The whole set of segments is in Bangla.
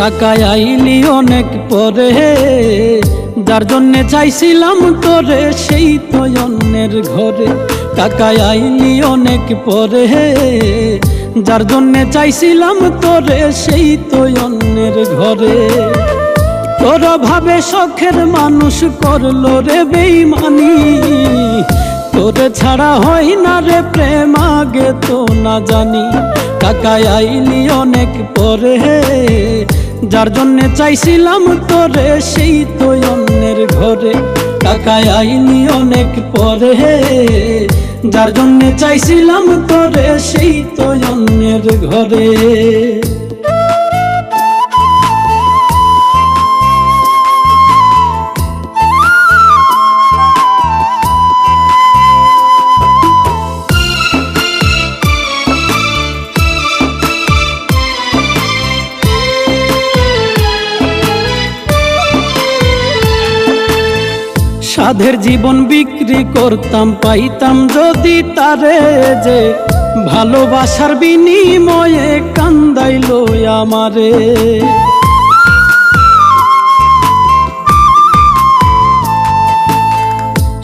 টাকায় আইলি অনেক পরে। যার জন্যে চাইছিলাম তোরে, সেই তো অন্যের ঘরে। টাকায় আইলি অনেক পরে। যার জন্যে চাইছিলাম তোরে, সেই তো অন্যের ঘরে। তোর ভাবে শখের মানুষ করল রে বেইমানি। তোরে ছাড়া হয় না রে প্রেম, আগে তো না জানি। কাকায় আইলি অনেক পরে। যার জন্যে চাইছিলাম তোরে, সেই তো অন্যের ঘরে। কাকায় আইনি অনেক পরে। যার জন্যে চাইছিলাম তোরে, সেই তো অন্যের ঘরে। সাধের জীবন বিক্রি করতাম, পাইতাম যদি তারে যে ভালোবাসার বিনিময়ে কান্দাইল আমারে।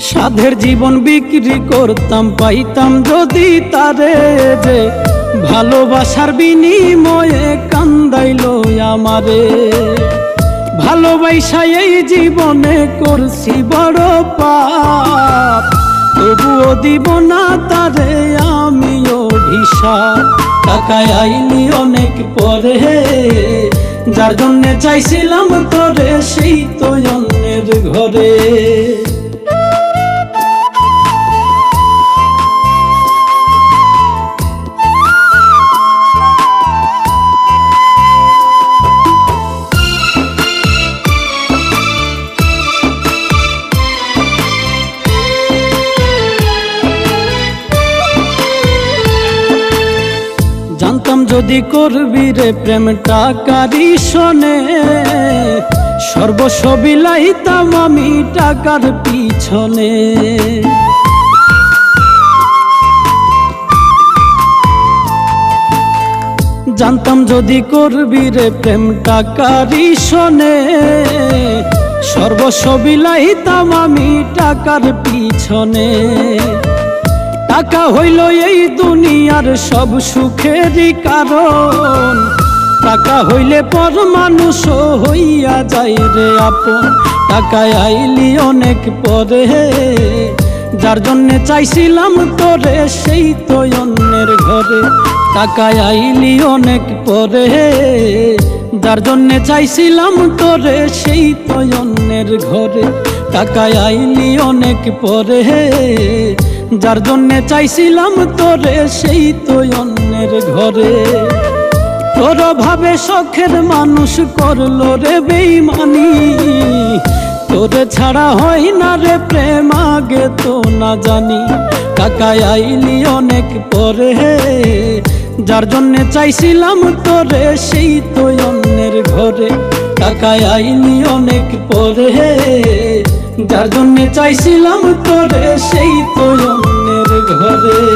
সাধের জীবন বিক্রি করতাম, পাইতাম যদি তারে যে ভালোবাসার বিনিময়ে কান্দাইল আমারে। ভালোবাসা এই জীবনে করছি বড় পাপ। তবুও দিব না তারে আমি অভিশাপ। টাকায় আইনি অনেক পরে, যার জন্যে চাইছিলাম তোরে, সেই তো অন্যের ঘরে। যদি করবি রে প্রেম টাকারি শোনে? সর্বস্ব বিলাইতাম আমি টাকার পিছনে। জানতাম যদি করবি রে প্রেম টাকারি শোনে? সর্বস্ব বিলাইতাম আমি টাকার পিছনে। টাকা হইল এই দুনিয়ার সব সুখেরই কারণ। টাকা হইলে পর মানুষ হইয়া যায় রে আপন। টাকায় আইলি অনেক পরে। যার জন্যে চাইছিলাম তোরে, সেই তো অন্যের ঘরে। টাকায় আইলি অনেক পরে। যার জন্যে চাইছিলাম তোরে, সেই তো অন্যের ঘরে। টাকায় আইলি অনেক পরে। যার জন্যে চাইছিলাম তোরে, সেই তো অন্যের ঘরে। তোর ভাবে শখের মানুষ করল রে বেইমানি। তোরে ছাড়া হয় না রে প্রেম, আগে তো না জানি। কাকায় আইলি অনেক পরে। যার জন্যে চাইছিলাম তোরে, সেই তো অন্যের ঘরে। কাকায় আইলি অনেক পরে। যার জন্যে চাইছিলাম তোরে, সেই রে